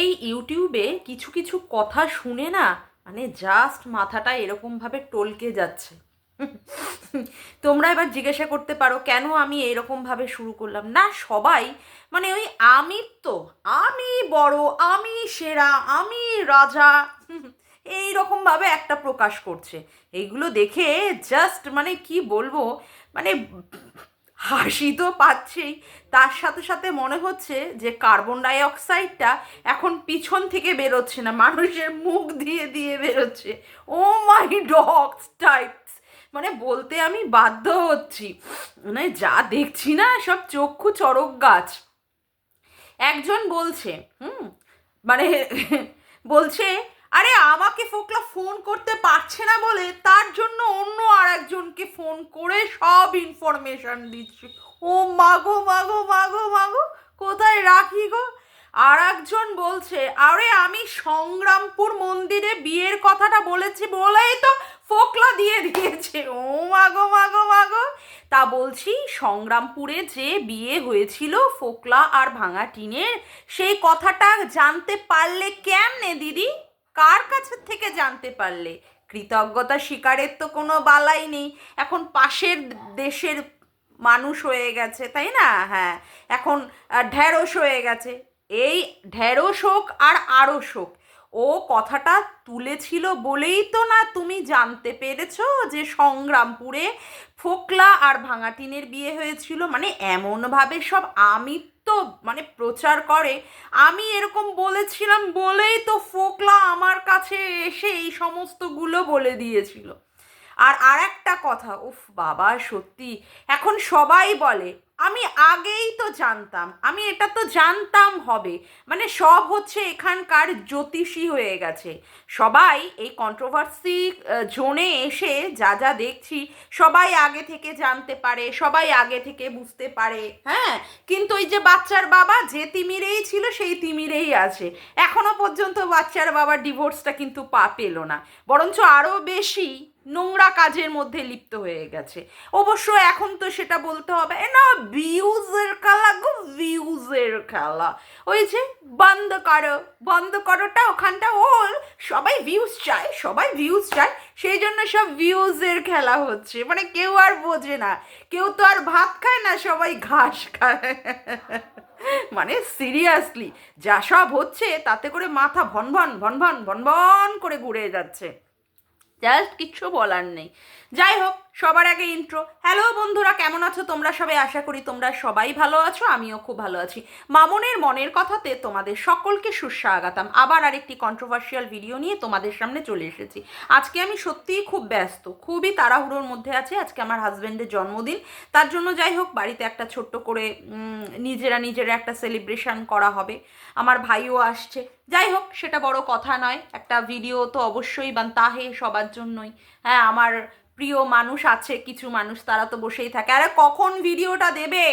এই ইউটিউবে কিছু কিছু কথা শুনে না মানে জাস্ট মাথাটা এরকমভাবে টলকে যাচ্ছে। তোমরা এবার জিজ্ঞাসা করতে পারো, কেন আমি এরকমভাবে শুরু করলাম? না, সবাই মানে ওই আমি তো, আমি বড়, আমি সেরা, আমি রাজা এই রকমভাবে একটা প্রকাশ করছে। এইগুলো দেখে জাস্ট মানে কি বলব মানে হাসি তো পাচ্ছেই। তার সাথে সাথে মনে হচ্ছে যে কার্বন ডাই অক্সাইডটা এখন পিছন থেকে বেরোচ্ছে না, মানুষের মুখ দিয়ে দিয়ে বেরোচ্ছে। Oh my dogs types. মানে বলতে আমি বাধ্য হচ্ছি। মানে যা দেখছি না, সব চক্ষু চরক গাছ। একজন বলছে, হুম মানে বলছে আরে আমাকে ফোকলা ফোন করতে পারছে না বলে তার জন্য অন্য আর একজনকে ফোন করে সব ইনফরমেশন দিচ্ছে। ও মাগো মাগো মাগো মাগো কোথায় রাখি গো? আর একজন বলছে, আরে আমি সংগ্রামপুর মন্দিরে বিয়ের কথাটা বলেছি বলেই তো ফোকলা দিয়ে দিয়েছে। ও মাগো মাগো মাগো তা বলছি, সংগ্রামপুরে যে বিয়ে হয়েছিল ফোকলা আর ভাঙা টিনের, সেই কথাটা জানতে পারলে কেমনে দিদি? কার কাছে থেকে জানতে পারলে? কৃতজ্ঞতা স্বীকারের তো কোনো বালাই নেই। এখন পাশের দেশের মানুষ হয়ে গেছে, তাই না? হ্যাঁ এখন ঢ্যাঁড়স হয়ে গেছে। এই ঢ্যাঁড়স হোক আর আরও হোক, ও কথাটা তুলেছিল বলেই তো না তুমি জানতে পেরেছ যে সংগ্রামপুরে ফোকলা আর ভাঙাটিনের বিয়ে হয়েছিল? মানে এমনভাবে সব আমি মানে প্রচার করে, আমি এরকম বলেছিলাম বলেই তো ফোকলা আমার কাছে এসে এই সমস্তগুলো বলে দিয়েছিল। আর আর একটা কথা, উফ বাবা, সত্যি, এখন সবাই বলে আমি আগেই তো জানতাম, আমি এটা তো জানতাম হবে। মানে সব হচ্ছে এখানকার জ্যোতিষী হয়ে গেছে। সবাই এই কন্ট্রোভার্সি জোনে এসে যা যা দেখছি, সবাই আগে থেকে জানতে পারে, সবাই আগে থেকে বুঝতে পারে হ্যাঁ? কিন্তু ওই যে বাচ্চার বাবা, যে তিমিরেই ছিল, সেই তিমিরেই আছে। এখনও পর্যন্ত বাচ্চার বাবার ডিভোর্সটা কিন্তু পা পেল না। বরঞ্চ আরও বেশি নোংরা কাজের মধ্যে লিপ্ত হয়ে গেছে। অবশ্য এখন তো সেটা বলতে হবে, এ না ভিউজের খেলা গো ভিউজের খেলা। ওই যে বন্ধ করো, বন্ধ করোটা, ওখানটা ওল, সবাই ভিউজ চায়, সবাই ভিউজ চায়, সেই জন্য সব ভিউজের খেলা হচ্ছে। মানে কেউ আর বোঝে না, কেউ তো আর ভাত খায় না, সবাই ঘাস খায়। মানে সিরিয়াসলি যা সব হচ্ছে, তাতে করে মাথা ভন ভন ভন ভন ভন ভন করে ঘুরে যাচ্ছে। জাস্ট কিচ্ছু বলার নেই। যাই হোক সবার আগে ইন্ট্রো হ্যালো বন্ধুরা, কেমন আছো? তোমরা সবাই আশা করি তোমরা সবাই ভালো আছো, আমিও খুব ভালো আছি। মামনের মনের কথাতে তোমাদের সকলকে সুস্বাগতম। আবার আরেকটি কন্ট্রোভার্সিয়াল ভিডিও নিয়ে তোমাদের সামনে চলে এসেছি। আজকে আমি সত্যিই খুব ব্যস্ত, খুবই তাড়াহুড়োর মধ্যে আছে। আজকে আমার হাজব্যান্ডের জন্মদিন। তার জন্য যাই হোক, বাড়িতে একটা ছোট্ট করে নিজেরা নিজেরা একটা সেলিব্রেশন করা হবে। আমার ভাইও আসছে। যাই হোক, সেটা বড় কথা নয়। একটা ভিডিও তো অবশ্যই বান্তাহে সবার জন্যই। হ্যাঁ আমার প্রিয় মানুষ আছে, কিছু মানুষ, তারা তো বসেই থাকে। আরে কখন ভিডিওটা দেবে?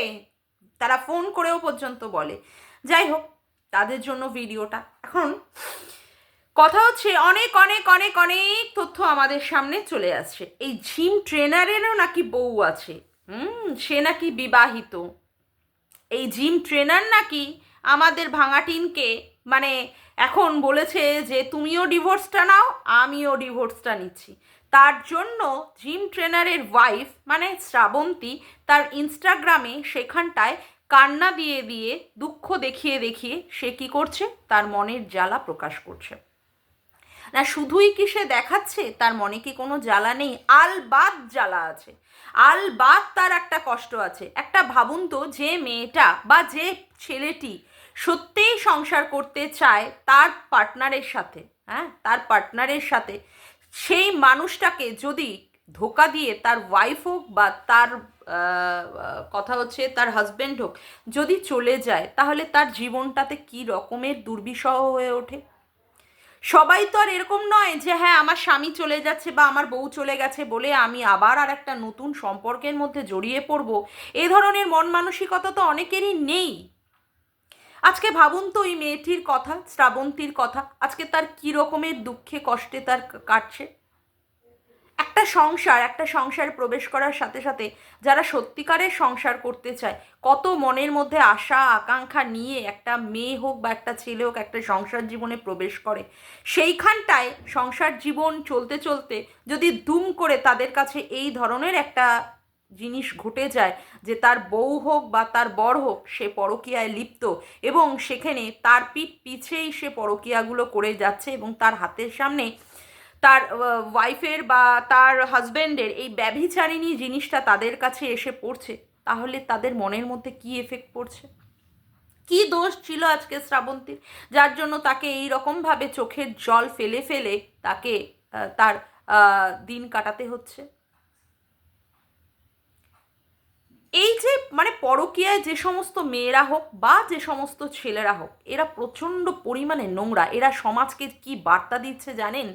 তারা ফোন করেও পর্যন্ত বলে। যাই হোক, তাদের জন্য ভিডিওটা। এখন কথা হচ্ছে, অনেক অনেক অনেক অনেক তথ্য আমাদের সামনে চলে আসছে। এই জিম ট্রেনারেরও নাকি বউ আছে। হুম, সে নাকি বিবাহিত। এই জিম ট্রেনার নাকি আমাদের ভাঙাটিনকে মানে এখন বলেছে যে, তুমিও ডিভোর্সটা নাও, আমিও ডিভোর্সটা নিচ্ছি। তার জন্য জিম ট্রেনারের ওয়াইফ মানে শ্রাবন্তী, তার ইনস্টাগ্রামে সেখানটায় কান্না দিয়ে দিয়ে, দুঃখ দেখিয়ে দেখিয়ে সে কি করছে? তার মনের জ্বালা প্রকাশ করছে। না, শুধুই কি সে দেখাচ্ছে? তার মনে কি কোনো জ্বালা নেই? আলবাদ জ্বালা আছে। আলবাদ তার একটা কষ্ট আছে। একটা ভাবুন তো, যে মেয়েটা বা যে ছেলেটি সত্যিই সংসার করতে চায় তার পার্টনারের সাথে হ্যাঁ? তার পার্টনারের সাথে। সেই মানুষটাকে যদি ধোকা দিয়ে তার ওয়াইফ হোক বা তার কথা হচ্ছে তার হাজব্যান্ড হোক, যদি চলে যায়, তাহলে তার জীবনটাতে কি রকমের দুর্বিষহ হয়ে ওঠে? সবাই তো আর এরকম নয় যে হ্যাঁ আমার স্বামী চলে যাচ্ছে বা আমার বউ চলে গেছে বলে আমি আবার আর একটা নতুন সম্পর্কের মধ্যে জড়িয়ে পড়ব। এ ধরনের মন মানসিকতা তো অনেকেরই নেই। আজকে ভাবুন তো ওই মেয়েটির কথা, শ্রাবন্তীর কথা, আজকে তার কী রকমের দুঃখে, কষ্টে তার কাটছে? একটা সংসার একটা সংসার প্রবেশ করার সাথে সাথে যারা সত্যিকারের সংসার করতে চায়, কত মনের মধ্যে আশা, আকাঙ্ক্ষা নিয়ে একটা মেয়ে হোক বা একটা ছেলে হোক একটা সংসার জীবনে প্রবেশ করে, সেইখানটায় সংসার জীবন চলতে চলতে যদি দুম করে তাদের কাছে এই ধরনের একটা জিনিস ঘটে যায় যে তার বউ হোক বা তার বর হোক, সে পরকীয়ায় লিপ্ত এবং সেখানে তার পিঠ পিছেই সে পরকীয়াগুলো করে যাচ্ছে এবং তার হাতের সামনে তার ওয়াইফের বা তার হাজব্যান্ডের এই ব্যভিচারিণী জিনিসটা তাদের কাছে এসে পড়ছে। তাহলে তাদের মনের মধ্যে কি এফেক্ট পড়ছে? কি দোষ ছিল আজকে শ্রাবন্তীর? যার জন্য তাকে এই রকমভাবে চোখের জল ফেলে ফেলে তাকে তার দিন কাটাতে হচ্ছে। এই যে মানে পরকীয়ায় যে সমস্ত মেয়েরা হোক বা যে সমস্ত ছেলেরা হোক, এরা প্রচণ্ড পরিমাণে নোংরা। এরা সমাজকে কি বার্তা দিচ্ছে জানেন?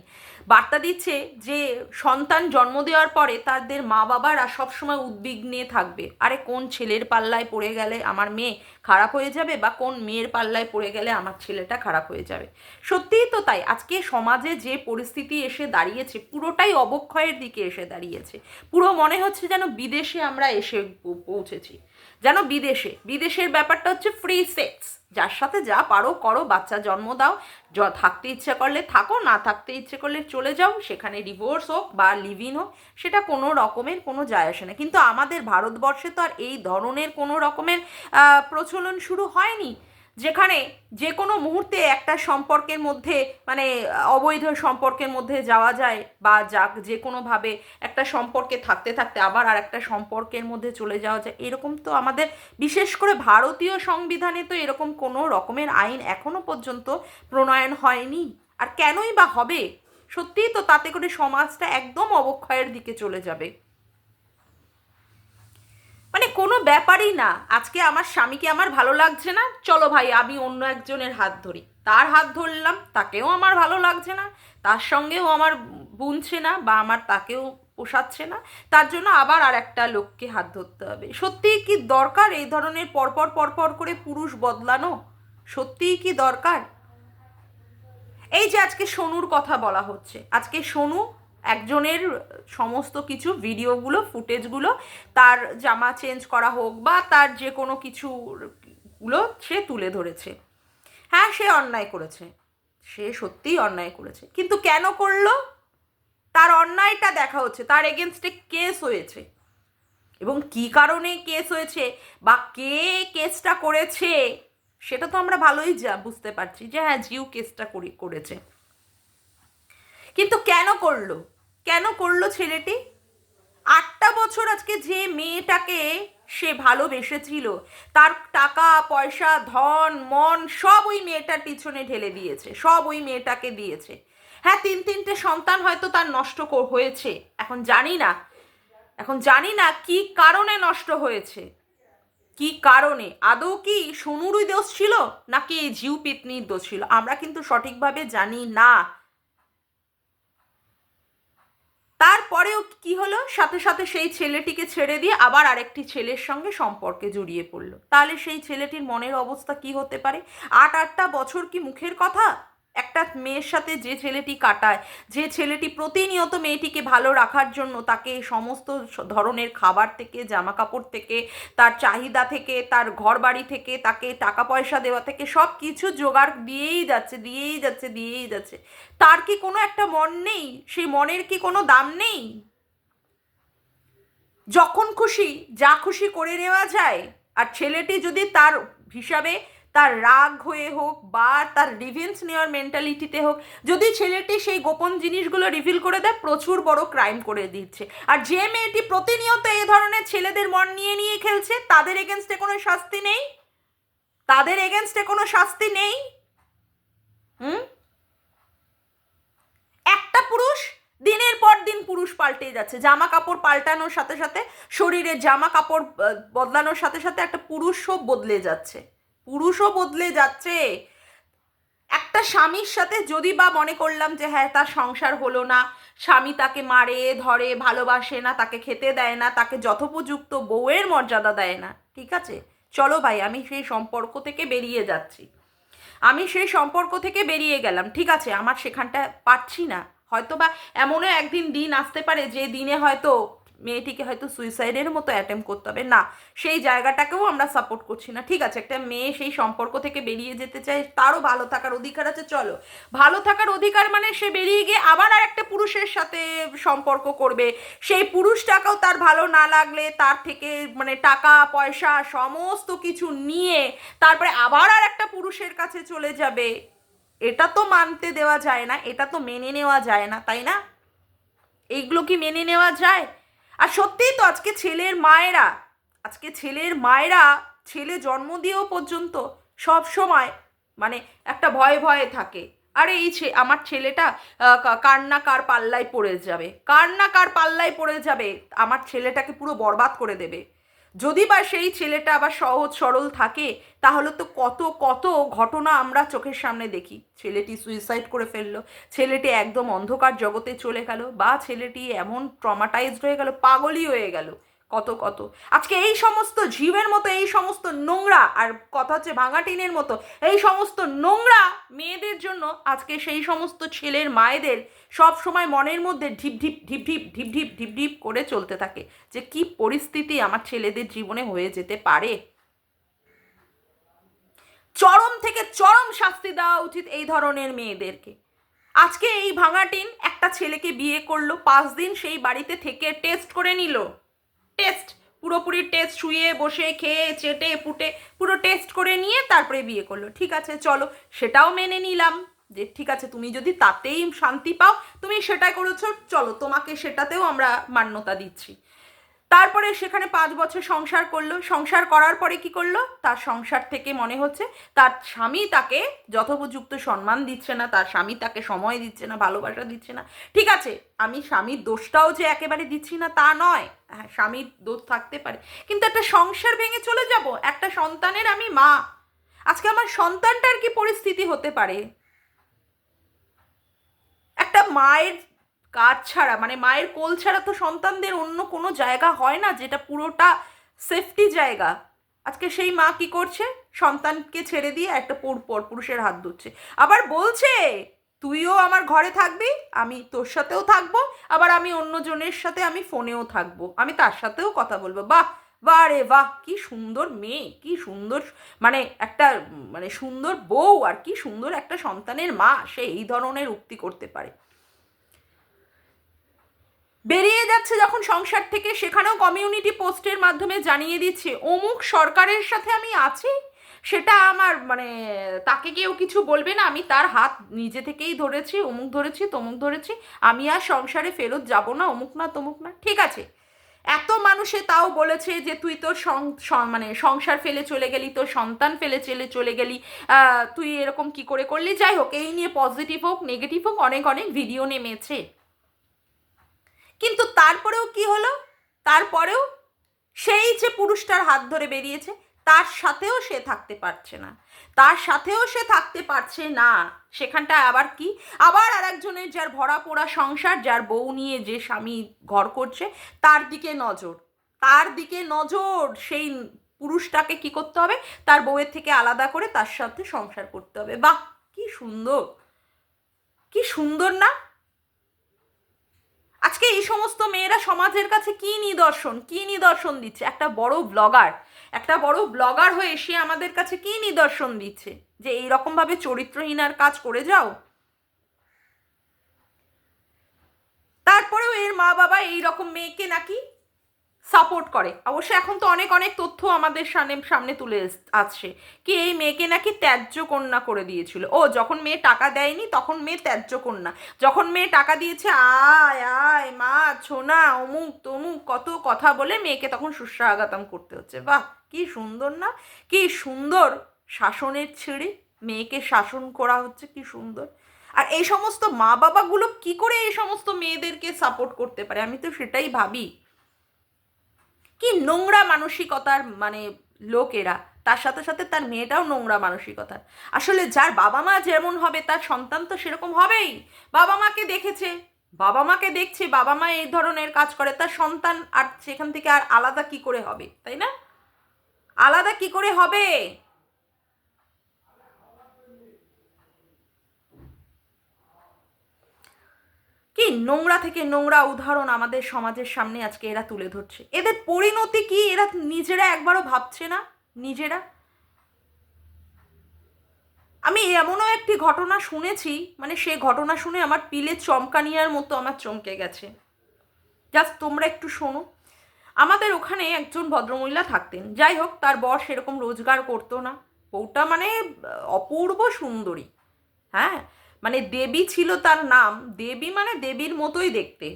বার্তা দিচ্ছে যে সন্তান জন্ম দেওয়ার পরে তাদের মা বাবারা সবসময় উদ্বিগ্নে থাকবে। আরে কোন ছেলের পাল্লায় পড়ে গেলে আমার মেয়ে খারাপ হয়ে যাবে বা কোন মেয়ের পাল্লায় পড়ে গেলে আমার ছেলেটা খারাপ হয়ে যাবে? সত্যিই তো তাই। আজকে সমাজে যে পরিস্থিতি এসে দাঁড়িয়েছে, পুরোটাই অবক্ষয়ের দিকে এসে দাঁড়িয়েছে। পুরো মনে হচ্ছে যেন বিদেশে আমরা এসে পৌঁছেছি। যেন বিদেশে। বিদেশের ব্যাপারটা হচ্ছে ফ্রি সেক্স যার সাথে যা পারো, করো, বাচ্চা জন্ম দাও। থাকতে ইচ্ছে করলে থাকো, না থাকতে ইচ্ছে করলে চলে যাও। সেখানে ডিভোর্স হোক বা লিভ ইন হোক, সেটা কোনো রকমের কোনো যায় আসে না। কিন্তু আমাদের ভারতবর্ষে তো আর এই ধরনের কোনো রকমের প্রচলন শুরু হয়নি। যেখানে যে কোনো মুহূর্তে একটা সম্পর্কের মধ্যে মানে অবৈধ সম্পর্কের মধ্যে যাওয়া যায় বা যাক যে কোনোভাবে একটা সম্পর্কে থাকতে থাকতে আবার আর একটা সম্পর্কের মধ্যে চলে যাওয়া যায়। এরকম তো আমাদের, বিশেষ করে ভারতীয় সংবিধানে তো এরকম কোনো রকমের আইন এখনও পর্যন্ত প্রণয়ন হয়নি। আর কেনই বা হবে? সত্যিই তো তাতে করে সমাজটা একদম অবক্ষয়ের দিকে চলে যাবে। মানে কোনো ব্যাপারই না। আজকে আমার স্বামীকে আমার ভালো লাগছে না। চলো ভাই, আমি অন্য একজনের হাত ধরি। তার হাত ধরলাম, তাকেও আমার ভালো লাগছে না। তার সঙ্গেও আমার বুনছে না বা আমার তাকেও পোষাচ্ছে না। তার জন্য আবার আর একটা লোককে হাত ধরতে হবে। সত্যিই কি দরকার এই ধরনের পরপর পরপর করে পুরুষ বদলানো? সত্যিই কি দরকার? এই যে আজকে সোনুর কথা বলা হচ্ছে। আজকে সোনু একজনের সমস্ত কিছু ভিডিওগুলো, ফুটেজগুলো তার জামা চেঞ্জ করা হোক বা তার যে কোনো কিছুগুলো সে তুলে ধরেছে। হ্যাঁ সে অন্যায় করেছে। সে সত্যিই অন্যায় করেছে। কিন্তু কেন করল? তার অন্যায়টা দেখা হচ্ছে। তার এগেনস্টে কেস হয়েছে। এবং কি কারণে কেস হয়েছে বা কে কেসটা করেছে, সেটা তো আমরা ভালোই যা বুঝতে পারছি যে হ্যাঁ জিউ কেসটা করেছে। কিন্তু কেন করল? কেন করল ছেলেটি? আটটা বছর আজকে যে মেয়েটাকে সে ভালোবেসেছিল, তার টাকা, পয়সা, ধন, মন, সব ওই মেয়েটার পিছনে ঢেলে দিয়েছে, সব ওই মেয়েটাকে দিয়েছে। হ্যাঁ তিন তিনটে সন্তান হয়তো তার নষ্ট হয়েছে, এখন জানি না। এখন জানি না কি কারণে নষ্ট হয়েছে। কি কারণে? আদৌ কি সোনুরই দোষ ছিল, নাকি জিউ পিতনির দোষ ছিল? আমরা কিন্তু সঠিকভাবে জানি না। তারপরেও কি হলো? সাথে সাথে সেই ছেলেটিকে ছেড়ে দিয়ে আবার আরেকটি ছেলের সঙ্গে সম্পর্কে জড়িয়ে পড়ল। তাহলে সেই ছেলেটির মনের অবস্থা কি হতে পারে? আট আটটা বছর কি মুখের কথা? একটা মেয়ের সাথে যে ছেলেটি কাটায়, যে ছেলেটি প্রতিনিয়ত মেয়েটিকে ভালো রাখার জন্য তাকে সমস্ত ধরনের খাবার থেকে জামা কাপড় থেকে, তার চাহিদা থেকে, তার ঘর বাড়ি থেকে, তাকে টাকা পয়সা দেওয়া থেকে সব কিছু জোগাড় দিয়েই যাচ্ছে দিয়েই যাচ্ছে দিয়েই যাচ্ছে। তার কি কোনো একটা মন নেই? সেই মনের কি কোনো দাম নেই? যখন খুশি, যা খুশি করে নেওয়া যায়, আর ছেলেটি যদি তার হিসাবে তার রাগ হয়ে হোক বা তার রিভেন্স নেওয়ার মেন্টালিটিতে হোক, যদি ছেলেটি সেই গোপন জিনিসগুলো রিভিল করে দেয়, প্রচুর বড় ক্রাইম করে দিচ্ছে। আর যে মেয়েটি প্রতিনিয়ত এই ধরনের ছেলেদের মন নিয়ে নিয়ে খেলছে, তাদের এগেনস্টে কোনো শাস্তি নেই? তাদের এগেনস্টে কোনো শাস্তি নেই? হুম? একটা পুরুষ দিনের পর দিন পুরুষ পাল্টে যাচ্ছে। জামা কাপড় পাল্টানোর সাথে সাথে শরীরে জামা কাপড় বদলানোর সাথে সাথে একটা পুরুষও বদলে যাচ্ছে। পুরুষও বদলে যাচ্ছে। একটা স্বামীর সাথে যদি বা মনে করলাম যে হ্যাঁ তার সংসার হলো না, স্বামী তাকে মারে, ধরে, ভালোবাসে না, তাকে খেতে দেয় না, তাকে যথোপযুক্ত বউয়ের মর্যাদা দেয় না, ঠিক আছে? চলো ভাই, আমি সেই সম্পর্ক থেকে বেরিয়ে যাচ্ছি। আমি সেই সম্পর্ক থেকে বেরিয়ে গেলাম, ঠিক আছে? আমার সেখানটা পাচ্ছি না। হয়তো বা এমনও একদিন দিন আসতে পারে, যে দিনে হয়তো মেয়েটিকে হয়তো সুইসাইডের মতো অ্যাটেম্প করতে হবে। না, সেই জায়গাটাকেও আমরা সাপোর্ট করছি না। ঠিক আছে, একটা মেয়ে সেই সম্পর্ক থেকে বেরিয়ে যেতে চায়, তারও ভালো থাকার অধিকার আছে, চলো। ভালো থাকার অধিকার মানে সে বেরিয়ে গিয়ে আবার আর একটা পুরুষের সাথে সম্পর্ক করবে। সেই পুরুষটাকেও তার ভালো না লাগলে তার থেকে মানে টাকা, পয়সা, সমস্ত কিছু নিয়ে তারপরে আবার আর একটা পুরুষের কাছে চলে যাবে। এটা তো মানতে দেওয়া যায় না, এটা তো মেনে নেওয়া যায় না, তাই না? এইগুলো কি মেনে নেওয়া যায়? আর সত্যিই তো আজকে ছেলের মায়েরা, আজকে ছেলের মায়েরা ছেলে জন্ম দিয়েও পর্যন্ত সব সময় মানে একটা ভয়ে ভয়ে থাকে। আরে এই ছে, আমার ছেলেটা কার না কার পাল্লায় পড়ে যাবে। কার না কার পাল্লায় পড়ে যাবে, আমার ছেলেটাকে পুরো বরবাদ করে দেবে। যদি বা সেই ছেলেটা আবার সহজ সরল থাকে, তাহলে তো কত কত ঘটনা আমরা চোখের সামনে দেখি। ছেলেটি সুইসাইড করে ফেলল, ছেলেটি একদম অন্ধকার জগতে চলে গেল, বা ছেলেটি এমন ট্রমাটাইজড হয়ে গেল, পাগলই হয়ে গেল। কত কত। আজকে এই সমস্ত জীবের মতো, এই সমস্ত নোংরা, আর কথা হচ্ছে ভাঙা টিনের মতো, এই সমস্ত নোংরা মেয়েদের জন্য আজকে সেই সমস্ত ছেলের মায়েদের সব সময় মনের মধ্যে ঢিপ ঢিপ ঢিপ ঢিপ ঢিপ ঢিপ ঢিপ ঢিপ করে চলতে থাকে যে কি পরিস্থিতি আমার ছেলেদের জীবনে হয়ে যেতে পারে। চরম থেকে চরম শাস্তি দেওয়া উচিত এই ধরনের মেয়েদেরকে। আজকে এই ভাঙাটিন একটা ছেলেকে বিয়ে করল, পাঁচ দিন সেই বাড়িতে থেকে টেস্ট করে নিল। টেস্ট পুরোপুরি টেস্ট শুয়ে, বসে, খেয়ে, চেটে, পুটে, পুরো টেস্ট করে নিয়ে তারপরে বিয়ে করল। ঠিক আছে, চলো, সেটাও মেনে নিলাম যে ঠিক আছে, তুমি যদি তাতেই শান্তি পাও, তুমি সেটা করেছ, চলো, তোমাকে সেটাতেও আমরা মান্যতা দিচ্ছি। তারপরে সেখানে পাঁচ বছর সংসার করল। সংসার করার পরে কি করল? তার সংসার থেকে মনে হচ্ছে তার স্বামী তাকে যথোপযুক্ত সম্মান দিচ্ছে না, তার স্বামী তাকে সময় দিচ্ছে না, ভালোবাসা দিচ্ছে না। ঠিক আছে, আমি স্বামীর দোষটাও যে একেবারে দিচ্ছি না তা নয়। হ্যাঁ স্বামীর দোষ থাকতে পারে। কিন্তু একটা সংসার ভেঙে চলে যাব, একটা সন্তানের আমি মা। আজকে আমার সন্তানটার কি পরিস্থিতি হতে পারে? একটা মায়ের কাজ ছাড়া? মানে মায়ের কোল ছাড়া তো সন্তানদের অন্য কোনো জায়গা হয় না, যেটা পুরোটা সেফটি জায়গা। আজকে সেই মা কি করছে? সন্তানকে ছেড়ে দিয়ে একটা পর পর পুরুষের হাত ধরছে আবার বলছে, তুইও আমার ঘরে থাকবি, আমি তোর সাথেও থাকব, আবার আমি অন্যজনের সাথে আমি ফোনেও থাকব। আমি তার সাথেও কথা বলব। বাহ! বাহ রে বাহ! কি সুন্দর মেয়ে, কি সুন্দর মানে একটা মানে সুন্দর বউ, আর কি সুন্দর একটা সন্তানের মা। সে এই ধরনের উক্তি করতে পারে। বেরিয়ে যাচ্ছে যখন সংসার থেকে, সেখানেও কমিউনিটি পোস্টের মাধ্যমে জানিয়ে দিচ্ছে, অমুক সরকারের সাথে আমি আছি? সেটা আমার মানে তাকে কেউ কিছু বলবে না। আমি তার হাত নিজে থেকেই ধরেছি, অমুক ধরেছি, তমুক ধরেছি। আমি আর সংসারে ফেরত যাব না, অমুক না, তমুক না। ঠিক আছে। এত মানুষে তাও বলেছে যে, তুই তোর মানে সংসার ফেলে চলে গেলি, তোর সন্তান ফেলে চলে চলে গেলি। তুই এরকম কি করে করলি? যাই হোক, এই নিয়ে পজিটিভ হোক নেগেটিভ হোক, অনেক অনেক ভিডিও নেমেছে। কিন্তু তারপরেও কি হলো? তারপরেও সেই যে পুরুষটার হাত ধরে বেরিয়েছে, তার সাথেও সে থাকতে পারছে না। তার সাথেও সে থাকতে পারছে না। সেখানটা আবার কি? আবার আর একজনের যার ভরা পোড়া সংসার, যার বউ নিয়ে যে স্বামী ঘর করছে, তার দিকে নজর। তার দিকে নজর! সেই পুরুষটাকে কি করতে হবে? তার বউয়ের থেকে আলাদা করে তার সাথে সংসার করতে হবে। বাহ! কি সুন্দর! কি সুন্দর না? এই সমস্ত মেয়েরা সমাজের কাছে কি নিদর্শন? কি নিদর্শন দিচ্ছে? একটা বড় ব্লগার একটা বড় ব্লগার হয়ে সে আমাদের কাছে কি নিদর্শন দিচ্ছে? যে এই রকম ভাবে চরিত্রহীনার কাজ করে যাও। তারপরেও এর মা বাবা এই রকম মেয়েকে নাকি সাপোর্ট করে। অবশ্য এখন তো অনেক অনেক তথ্য আমাদের সামনে সামনে তুলে আসছে কি এই মেয়েকে নাকি ত্যায্য কন্যা করে দিয়েছিল। ও যখন মেয়ে টাকা দেয়নি তখন মেয়ে ত্যায্য কন্যা। যখন মেয়ে টাকা দিয়েছে, আয় আয়, মা, ছোনা, অমুক, তমুক, কত কথা বলে মেয়েকে তখন সুস্বাগতম করতে হচ্ছে। বাহ, কি সুন্দর না? কি সুন্দর শাসনের ছেড়ে মেয়েকে শাসন করা হচ্ছে, কি সুন্দর। আর এই সমস্ত মা বাবাগুলো কি করে এই সমস্ত মেয়েদেরকে সাপোর্ট করতে পারে? আমি তো সেটাই ভাবি। কি নোংরা মানসিকতার মানে লোকেরা, তার সাথে সাথে তার মেয়েটাও নোংরা মানসিকতার। আসলে যার বাবা মা যেমন হবে, তার সন্তান তো সেরকম হবেই। বাবা মাকে দেখেছে, বাবা মাকে দেখছে, বাবা মা এই ধরনের কাজ করে, তার সন্তান আর সেখান থেকে আর আলাদা কি করে হবে, তাই না? আলাদা কি করে হবে? নোংরা থেকে নোংরা উদাহরণ আমাদের সমাজের সামনে আজকে এরা তুলে ধরছে। এদের পরিণতি কি এরা নিজেরা একবারও ভাবছে না? নিজেরা? আমি এমনও একটি ঘটনা শুনেছি মানে সে ঘটনা শুনে আমার পিলে চমকানিয়ার মতো আমার চমকে গেছে। জাস্ট তোমরা একটু শোনো। আমাদের ওখানে একজন ভদ্রমহিলা থাকতেন। যাই হোক, তার বর সেরকম রোজগার করতো না। বউটা মানে অপূর্ব সুন্দরী। হ্যাঁ? মানে দেবী ছিল তার নাম, দেবী মানে দেবীর মতোই দেখতে।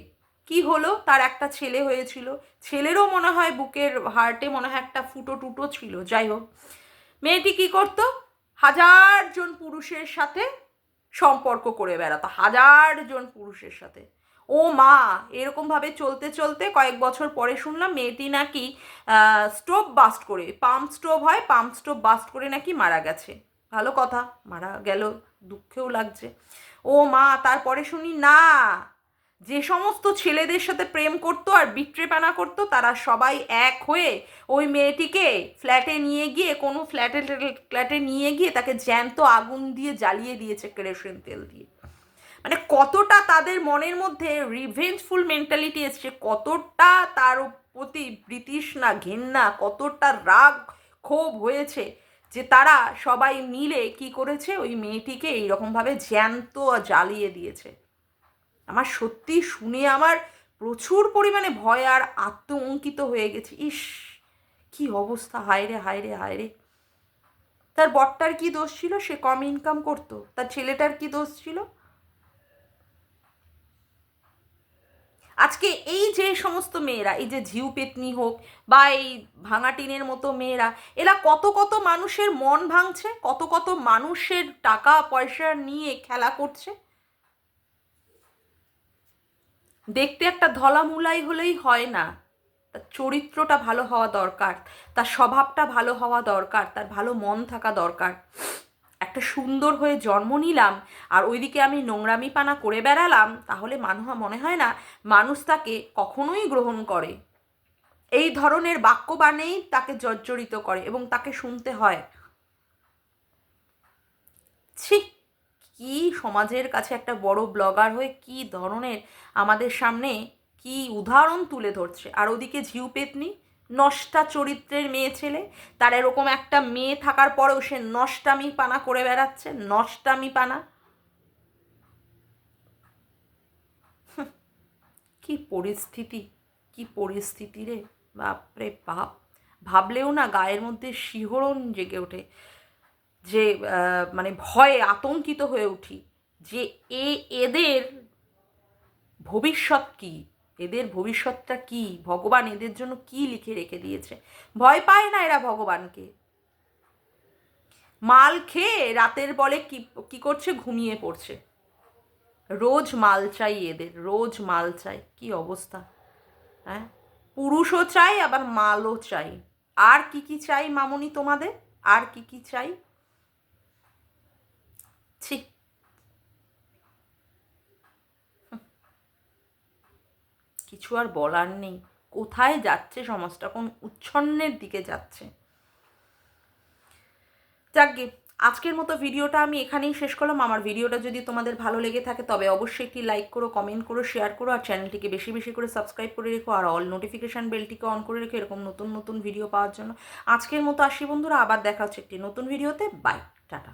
কি হলো? তার একটা ছেলে হয়েছিল। ছেলেরও মনে হয় বুকের হার্টে মনে হয় একটা ফুটো টুটো ছিল, যাই হোক। মেয়েটি কি করতো? হাজার জন পুরুষের সাথে সম্পর্ক করে বেড়াতো, হাজার জন পুরুষের সাথে। ও মা এরকমভাবে চলতে চলতে কয়েক বছর পরে শুনলাম মেয়েটি নাকি স্টোভ বাস্ট করে পাম্প স্টোভ হয় পাম্প স্টোভ বাস্ট করে নাকি মারা গেছে। ভালো কথা, মারা গেল। দুঃখেও লাগছে। ও মা, তারপরে শুনি, না, যে সমস্ত ছেলেদের সাথে প্রেম করতো আর বিট্রেপানা করতো, তারা সবাই এক হয়ে ওই মেয়েটিকে ফ্ল্যাটে নিয়ে গিয়ে, কোনো ফ্ল্যাটে ফ্ল্যাটে নিয়ে গিয়ে তাকে জ্যান্ত আগুন দিয়ে জ্বালিয়ে দিয়েছে কেরোসিন তেল দিয়ে। মানে কতটা তাদের মনের মধ্যে রিভেঞ্জফুল মেন্টালিটি এসছে, কতটা তার প্রতি না ঘেন্না, কতটা রাগ ক্ষোভ হয়েছে যে তারা সবাই মিলে কি করেছে? ওই মেয়েটিকে এইরকমভাবে জ্যান্ত জ্বালিয়ে দিয়েছে। আমার সত্যি শুনে আমার প্রচুর পরিমাণে ভয় আর আত্মঙ্কিত হয়ে গেছে। ইস, কি অবস্থা? হায়রে হায়রে হায়রে তার বরটার কি দোষ ছিল? সে কম ইনকাম করতো। তার ছেলেটার কি দোষ ছিল? আজকে এই যে সমস্ত মেয়েরা, এই যে ঝিউ পেতনি হোক বা এই ভাঙা টিনের মতো মেয়েরা, এরা কত কত মানুষের মন ভাঙছে, কত কত মানুষের টাকা পয়সা নিয়ে খেলা করছে? দেখতে একটা ধলামুলাই হলেই হয় না। তার চরিত্রটা ভালো হওয়া দরকার, তার স্বভাবটা ভালো হওয়া দরকার, তার ভালো মন থাকা দরকার। একটা সুন্দর হয়ে জন্ম নিলাম আর ওইদিকে আমি নোংরামি পানা করে বেড়ালাম, তাহলে মানুষ মনে হয় না মানুষ তাকে কখনোই গ্রহণ করে। এই ধরনের বাক্যবাণেই তাকে জর্জরিত করে এবং তাকে শুনতে হয়। ছি, কি সমাজের কাছে একটা বড় ব্লগার হয়ে কি ধরনের আমাদের সামনে কি উদাহরণ তুলে ধরছে। আর ওদিকে ঝিউ পেতনি? নষ্টা চরিত্রের মেয়ে ছেলে। তার এরকম একটা মেয়ে থাকার পরেও সে নষ্টামি পানা করে বেড়াচ্ছে। নষ্টামি পানা। কি পরিস্থিতি কি পরিস্থিতি রে। বাপরে বাপ। ভাবলেও না গায়ের মধ্যে শিহরণ জেগে ওঠে। যে মানে ভয়ে আতঙ্কিত হয়ে উঠি যে, এ, এদের ভবিষ্যৎ কী? এদের ভবিষ্যৎটা কি? ভগবান এদের জন্য কি লিখে রেখে দিয়েছে? ভয় পায় না এরা ভগবানকে। মাল খেয়ে রাতের বলে কি কি করছে? ঘুমিয়ে পড়ছে। রোজ মাল চাই এদের, রোজ মাল চাই। কি অবস্থা? হ্যাঁ? পুরুষও চাই, আবার মালও চাই। আর কি কি চাই মামনি তোমাদের? আর কি কি চাই ছি কিছু আর বলার নেই। কোথায় যাচ্ছে সমাজটা? কোন উচ্ছন্নের দিকে যাচ্ছে? যাকগে, আজকের মতো ভিডিওটা আমি এখানেই শেষ করলাম। আমার ভিডিওটা যদি তোমাদের ভালো লেগে থাকে, তবে অবশ্যই একটি লাইক করো কমেন্ট করো শেয়ার করো, আর চ্যানেলটিকে বেশি বেশি করে সাবস্ক্রাইব করে রেখো, আর অল নোটিফিকেশান বেলটিকে অন করে রেখো এরকম নতুন নতুন ভিডিও পাওয়ার জন্য। আজকের মতো আসি বন্ধুরা, আবার দেখা হচ্ছে একটি নতুন ভিডিওতে বাই টাটা।